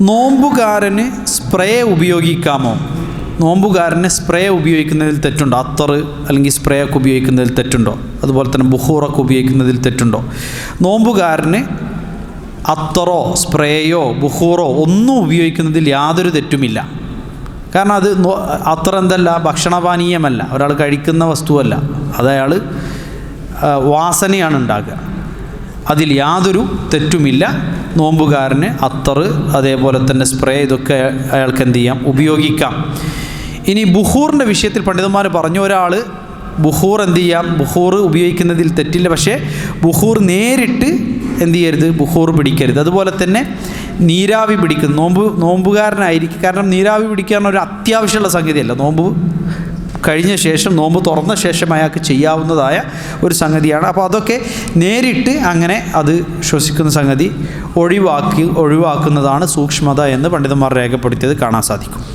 നോമ്പുകാരന് spray ഉപയോഗിക്കാമോ? നോമ്പുകാരന് spray ഉപയോഗിക്കുന്നതിൽ തെറ്റുണ്ടോ? അത്തർ അല്ലെങ്കിൽ സ്പ്രേ ഒക്കെ ഉപയോഗിക്കുന്നതിൽ തെറ്റുണ്ടോ? അതുപോലെ തന്നെ ബുഹൂറൊക്കെ ഉപയോഗിക്കുന്നതിൽ തെറ്റുണ്ടോ? നോമ്പുകാരന് അത്തറോ സ്പ്രേയോ ബുഹൂറോ ഒന്നും ഉപയോഗിക്കുന്നതിൽ യാതൊരു തെറ്റുമില്ല. കാരണം അത് അത്തർ എന്തല്ല? ഭക്ഷണപാനീയമല്ല. ഒരാൾ കഴിക്കുന്ന വസ്തുവല്ല. അത് അയാൾ വാസനയാണ് ഉണ്ടാക്കുക. അതിൽ യാതൊരു തെറ്റുമില്ല. നോമ്പുകാരന് അത്തറ് അതേപോലെ തന്നെ സ്പ്രേ ഇതൊക്കെ അയാൾക്ക് എന്ത് ചെയ്യാം? ഉപയോഗിക്കാം. ഇനി ബുഹൂറിന്റെ വിഷയത്തിൽ പണ്ഡിതന്മാർ പറഞ്ഞു ഒരാൾ ബുഹൂർ എന്ത് ചെയ്യാം? ബുഹൂർ ഉപയോഗിക്കുന്നതിൽ തെറ്റില്ല. പക്ഷേ ബുഹൂർ നേരിട്ട് എന്ത് ചെയ്യരുത്? ബുഹൂർ പിടിക്കരുത്. അതുപോലെ തന്നെ നീരാവി പിടിക്കുന്നു നോമ്പ് നോമ്പുകാരനായിരിക്കും. കാരണം നീരാവി പിടിക്കാൻ ഒരു അത്യാവശ്യമുള്ള സംഗതിയല്ല. നോമ്പ് കഴിഞ്ഞ ശേഷം നോമ്പ് തുറന്ന ശേഷം അയാൾക്ക് ചെയ്യാവുന്നതായ ഒരു സംഗതിയാണ്. അപ്പോൾ അതൊക്കെ നേരിട്ട് അങ്ങനെ അത് ശ്വസിക്കുന്ന സംഗതി ഒഴിവാക്കി ഒഴിവാക്കുന്നതാണ് സൂക്ഷ്മത എന്ന് പണ്ഡിതന്മാർ രേഖപ്പെടുത്തിയത് കാണാൻ സാധിക്കും.